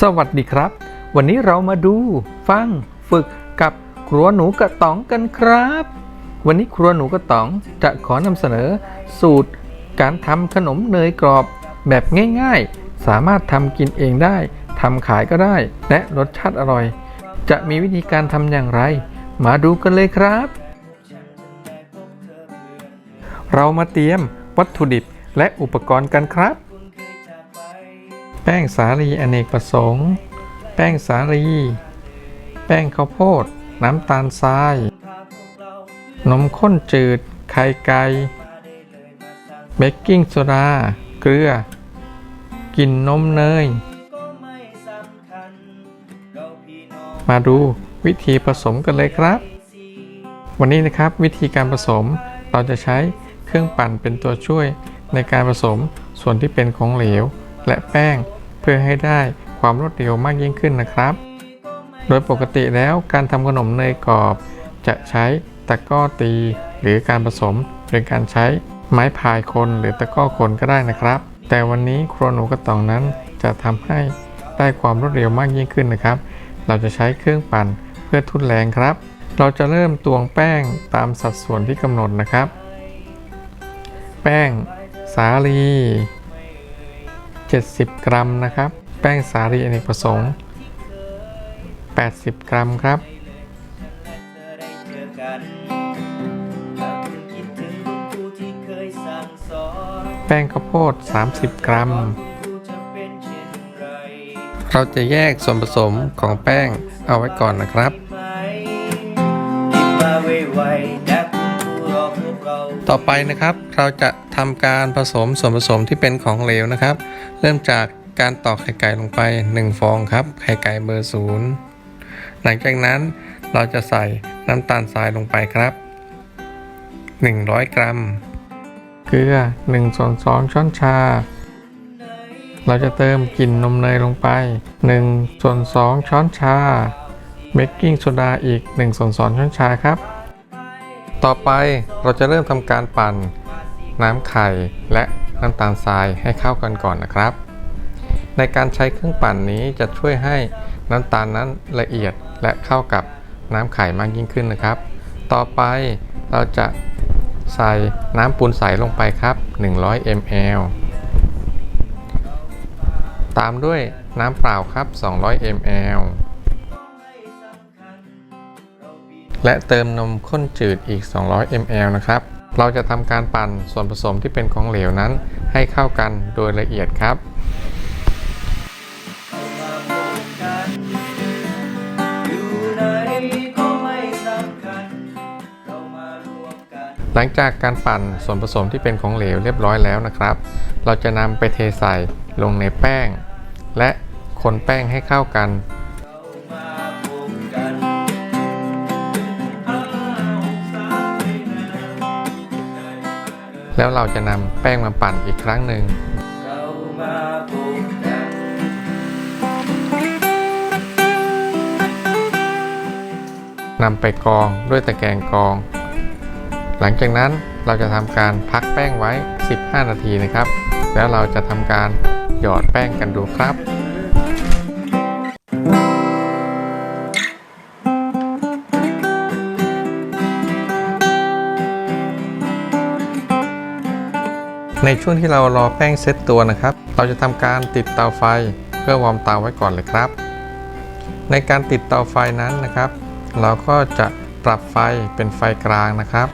สวัสดีครับ วันนี้เรามาดูฟังฝึกกับครัวหนูกระต๋องกันครับ วันนี้ครัวหนูกระต๋องจะขอนำเสนอ สูตรการทำขนมเนยกรอบแบบง่ายๆ สามารถทำกินเองได้ทำขายก็ได้ และรสชาติอร่อย จะมีวิธีการทำอย่างไร มาดูกันเลยครับ เรามาเตรียมวัตถุดิบและอุปกรณ์กันครับ แป้งสาลีอเนกประสงค์ แป้งสาลี แป้งข้าวโพด น้ำตาลทราย นมข้นจืด ไข่ไก่ เบกกิ้งโซดา เกลือ กลิ่นนมเนย มาดูวิธีผสมกันเลยครับ วันนี้นะครับวิธีการผสมเราจะใช้เครื่องปั่นเป็นตัวช่วยในการผสมส่วนที่เป็นของเหลว และแป้ง เพื่อให้ได้ความรวดเร็วมากยิ่งขึ้นนะครับ โดยปกติแล้วการทำขนมเนยกรอบ จะใช้ตะก้อตี หรือการผสมโดยการใช้ไม้พายคนหรือตะก้อคนก็ได้นะครับ แต่วันนี้ครัวหนูกระต่องนั้นจะทำให้ได้ความรวดเร็วมากยิ่งขึ้นนะครับ เราจะใช้เครื่องปั่นเพื่อทุ่นแรงครับ เราจะเริ่มตวงแป้งตามสัดส่วนที่กำหนดนะครับ แป้ง สาลี 70 กรัมนะครับ แป้งสาลีอเนกประสงค์ 80 กรัมครับเธอได้เจอกันถ้าคุณคิดถึงคุณครูที่เคยสั่งสอนแป้งข้าวโพด 30 กรัมคุณครูจะเป็นเช่นไรเราจะแยกส่วนผสมของแป้งเอาไว้ก่อนนะครับ ต่อไปนะครับเราจะทำการผสมส่วนผสมที่เป็นของเหลวนะครับ เริ่มจากการตอกไข่ไก่ลงไป 1 ฟองครับ ไข่ไก่เบอร์ศูนย์หลังจากนั้นเราจะใส่น้ำตาลทรายลงไปครับ 100 กรัม เกลือ1ส่วน2ช้อนชา เราจะเติมกลิ่นนมเนยลงไป1ส่วน2ช้อนชา เบกกิ้งโซดาอีก1ส่วน2ช้อนชาครับ ต่อไปเราจะเริ่มทำการปั่นน้ำไข่และน้ำตาลทรายให้เข้ากันก่อนนะครับ ในการใช้เครื่องปั่นนี้จะช่วยให้น้ำตาลนั้นละเอียดและเข้ากับน้ำไข่มากยิ่งขึ้นนะครับ ต่อไปเราจะใส่น้ำปูนใสลงไปครับ 100 ml ตามด้วยน้ำเปล่าครับ 200 ml และเติมนมข้นจืดอีก 200 ml นะครับ เราจะทำการปั่นส่วนผสมที่เป็นของเหลวนั้น ให้เข้ากันโดยละเอียดครับหลังจากการปั่นส่วนผสมที่เป็นของเหลวเรียบร้อยแล้วนะครับ เราจะนำไปเทใส่ลงในแป้ง และคนแป้งให้เข้ากัน แล้วเราจะนำแป้งมาปั่นอีกครั้งหนึ่งนำไปกองด้วยตะแกรงกอง หลังจากนั้นเราจะทำการพักแป้งไว้ 15 นาทีนะครับ แล้วเราจะทำการหยอดแป้งกันดูครับ ในช่วงที่เรารอแป้งเซตตัวนะครับ เราจะทำการติดเตาไฟเพื่อวอร์มเตาไว้ก่อนเลยครับ ในการติดเตาไฟนั้นนะครับ เราก็จะปรับไฟเป็นไฟกลางนะครับ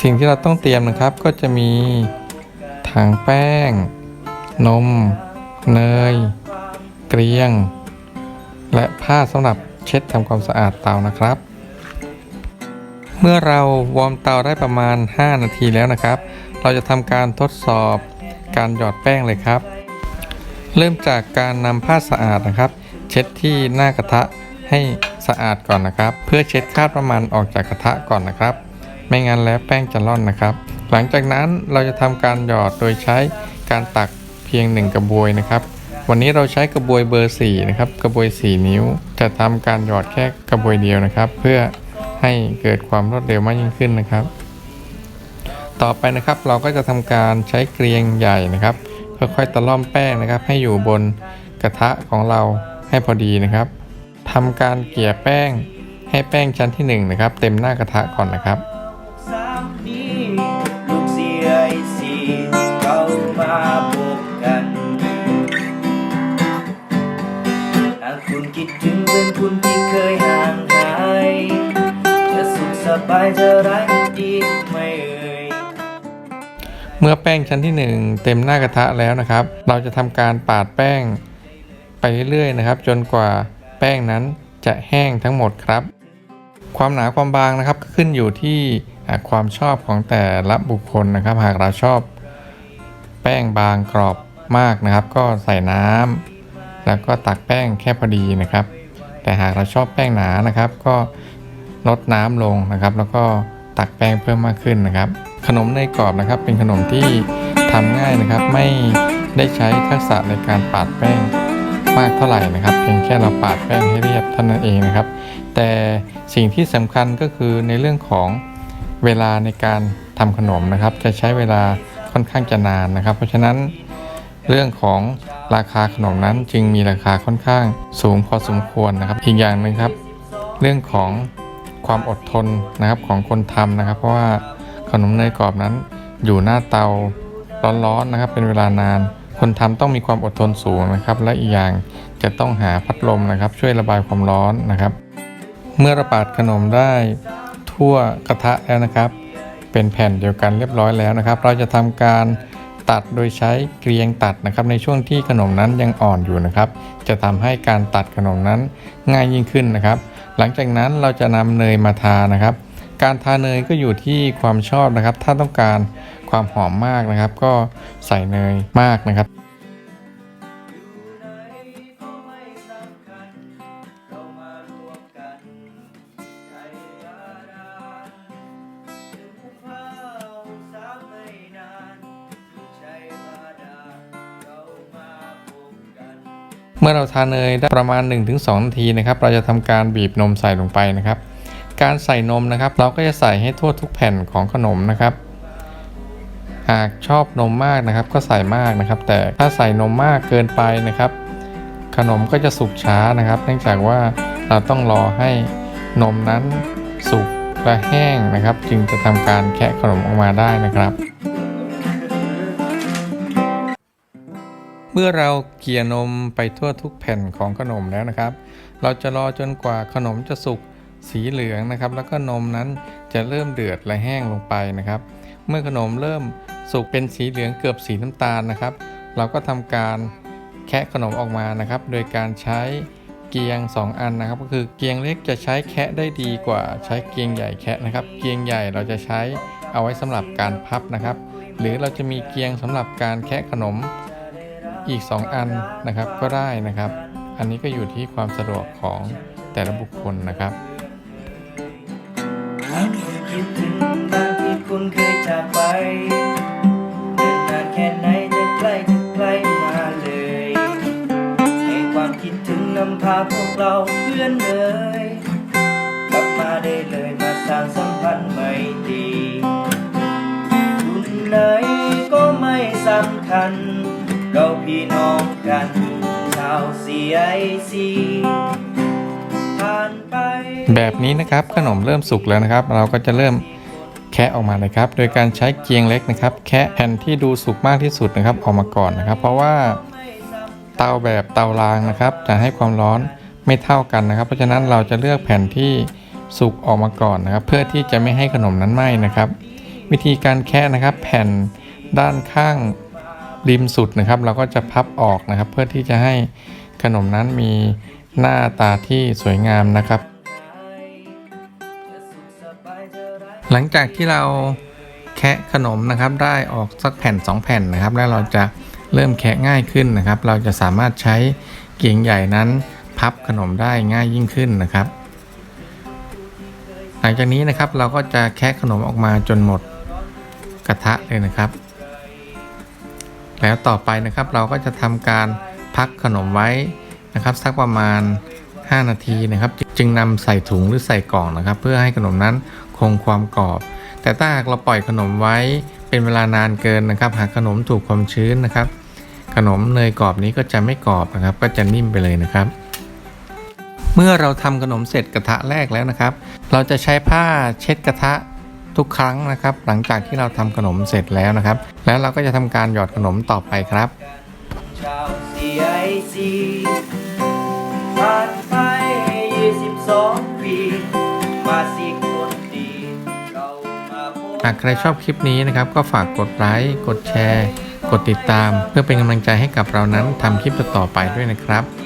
สิ่งที่เราต้องเตรียมนะครับก็จะมีถังแป้ง นม เนย เกลียง และผ้าสำหรับเช็ดทำความสะอาดเตานะครับ เมื่อเราวอร์มเตาได้ประมาณ 5 นาทีแล้วนะครับ เราจะทำการทดสอบการหยอดแป้งเลยครับ เริ่มจากการนำผ้าสะอาดนะครับ เช็ดที่หน้ากระทะให้สะอาดก่อนนะครับ เพื่อเช็ดคราบน้ำมันออกจากกระทะก่อนนะครับ ไม่งั้นแล้วแป้งจะร่อนนะครับ หลังจากนั้นเราจะทำการหยอดโดยใช้การตักเพียง 1 กระบวยนะครับ วันนี้เราใช้กระบวยเบอร์4นะครับกระบวย 4 นิ้ว จะทำการหยอดแค่กระบวยเดียวนะครับ เพื่อ ให้เกิดความรวดเร็วมากยิ่งขึ้นนะครับ ต่อไปนะครับเราก็จะทำการใช้เกลียงใหญ่นะครับ ค่อยๆตะล่อมแป้งนะครับ ให้อยู่บนกระทะของเราให้พอดีนะครับทำการเกลี่ยแป้งให้แป้งชั้นที่หนึ่งนะครับเต็มหน้ากระทะก่อนนะครับ ขสบายจะร้ายดีไม่เอ่ยเมื่อแป้งชั้นที่ 1 เต็มหน้ากระทะแล้วนะครับ เราจะทำการปาดแป้งไปเรื่อยๆนะครับ จนกว่าแป้งนั้นจะแห้งทั้งหมดครับ ความหนาความบางนะครับขึ้นอยู่ที่ความชอบของแต่ละบุคคลนะครับ หากเราชอบ แป้งบางกรอบมากนะครับ ก็ใส่น้ำแล้วก็ตักแป้งแค่พอดีนะครับ แต่หากเราชอบแป้งหนานะครับ ก็ ลดน้ำลงนะครับ แล้วก็ตักแป้งเพิ่มมากขึ้นนะครับ ขนมเนยกรอบนะครับ เป็นขนมที่ทำง่ายนะครับ ไม่ได้ใช้ทักษะในการปาดแป้งมากเท่าไหร่นะครับ เพียงแค่เราปาดแป้งให้เรียบเท่านั้นเองนะครับ แต่สิ่งที่สำคัญก็คือในเรื่องของเวลาในการทำขนมนะครับ จะใช้เวลาค่อนข้างจะนานนะครับ เพราะฉะนั้นเรื่องของราคาขนมนั้นจึงมีราคาค่อนข้างสูงพอสมควรนะครับ อีกอย่างหนึ่งครับ เรื่องของ ความอดทนนะครับของคนทำนะครับ เพราะว่าขนมเนยกรอบนั้นอยู่หน้าเตาร้อนๆนะครับ เป็นเวลานาน คนทำต้องมีความอดทนสูงนะครับ และอีกอย่างจะต้องหาพัดลมนะครับ ช่วยระบายความร้อนนะครับ เมื่อระปาดขนมได้ทั่วกระทะแล้วนะครับ เป็นแผ่นเดียวกันเรียบร้อยแล้วนะครับ เราจะทำการตัดโดยใช้เกลียงตัดนะครับ ในช่วงที่ขนมนั้นยังอ่อนอยู่นะครับ จะทำให้การตัดขนมนั้นง่ายยิ่งขึ้นนะครับ หลังจากนั้นเราจะนำเนยมาทานะครับ การทาเนยก็อยู่ที่ความชอบนะครับ ถ้าต้องการความหอมมากนะครับ ก็ใส่เนยมากนะครับ เมื่อเราทาเนยได้ประมาณ 1-2 นาทีนะครับ เราจะทำการบีบนมใส่ลงไปนะครับ การใส่นมนะครับ เราก็จะใส่ให้ทั่วทุกแผ่นของขนมนะครับ หากชอบนมมากนะครับ ก็ใส่มากนะครับ แต่ถ้าใส่นมมากเกินไปนะครับ ขนมก็จะสุกช้านะครับ เนื่องจากว่าเราต้องรอให้นมนั้นสุกและแห้งนะครับ จึงจะทำการแคะขนมออกมาได้นะครับ เมื่อเราเกลี่ยนมไปทั่วทุกแผ่นของขนมแล้วนะครับ เราจะรอจนกว่าขนมจะสุกสีเหลืองนะครับ แล้วก็นมนั้นจะเริ่มเดือดและแห้งลงไปนะครับ เมื่อขนมเริ่มสุกเป็นสีเหลืองเกือบสีน้ำตาลนะครับ เราก็ทำการแคะขนมออกมานะครับ โดยการใช้เกียง 2 อันนะครับ ก็คือเกียงเล็กจะใช้แคะได้ดีกว่าใช้เกียงใหญ่แคะนะครับ เกียงใหญ่เราจะใช้เอาไว้สำหรับการพับนะครับ หรือเราจะมีเกียงสำหรับการแคะขนม อีก 2 อันนะครับก็ได้นะครับ อันนี้ก็อยู่ที่ความสะดวกของแต่ละบุคคลนะครับคิดถึงบ้านที่คุณเคยจากไปเดินนานแค่ไหนจะใกล้จะใกล้มาเลยให้ความคิดถึงนำพาพวกเราเพื่อนเอ่ยกลับมาได้เลยมาสร้างสัมพันธ์ใหม่ดีคุณไหนก็ไม่สำคัญ เราพี่น้องกันชาว CIC ผ่านไปแบบนี้นะครับขนมเริ่มสุกแล้วนะครับ เราก็จะเริ่มแคะออกมาเลยครับโดยการใช้เกียงเล็กนะครับ แคะแผ่นที่ดูสุกมากที่สุดนะครับออกมาก่อนนะครับ เพราะว่าเตาแบบเตารางนะครับ จะให้ความร้อนไม่เท่ากันนะครับ เพราะฉะนั้นเราจะเลือกแผ่นที่สุกออกมาก่อนนะครับ เพื่อที่จะไม่ให้ขนมนั้นไหม้นะครับ วิธีการแคะนะครับ แผ่นด้านข้าง ริมสุดนะครับ เราก็จะพับออกนะครับ เพื่อที่จะให้ขนมนั้นมีหน้าตาที่สวยงามนะครับ หลังจากที่เราแคะขนมนะครับได้ออกสักแผ่น 2 แผ่นนะครับ แล้วเราจะเริ่มแคะง่ายขึ้นนะครับ เราจะสามารถใช้เกียงใหญ่นั้นพับขนมได้ง่ายยิ่งขึ้นนะครับ หลังจากนี้นะครับเราก็จะแคะขนมออกมาจนหมดกระทะเลยนะครับ แล้วต่อไปนะครับเราก็จะทำการพักขนมไว้นะครับ สักประมาณ 5 นาทีนะครับ จึงนำใส่ถุงหรือใส่กล่องนะครับ เพื่อให้ขนมนั้นคงความกรอบ แต่ถ้าหากเราปล่อยขนมไว้เป็นเวลานานเกินนะครับ หากขนมถูกความชื้นนะครับ ขนมเนยกรอบนี้ก็จะไม่กรอบนะครับ ก็จะนิ่มไปเลยนะครับ เมื่อเราทำขนมเสร็จกระทะแรกแล้วนะครับ เราจะใช้ผ้าเช็ดกระทะ ทุกครั้งนะครับ หลังจากที่เราทำขนมเสร็จแล้วนะครับ แล้วเราก็จะทำการหยอดขนมต่อไปครับผ่านไป22ปีมาสิคนดีเรามาหากใครชอบคลิปนี้นะครับ ก็ฝากกดไลค์กดแชร์ กดติดตาม เพื่อเป็นกำลังใจให้กับเรานั้นทำคลิปต่อไปด้วยนะครับ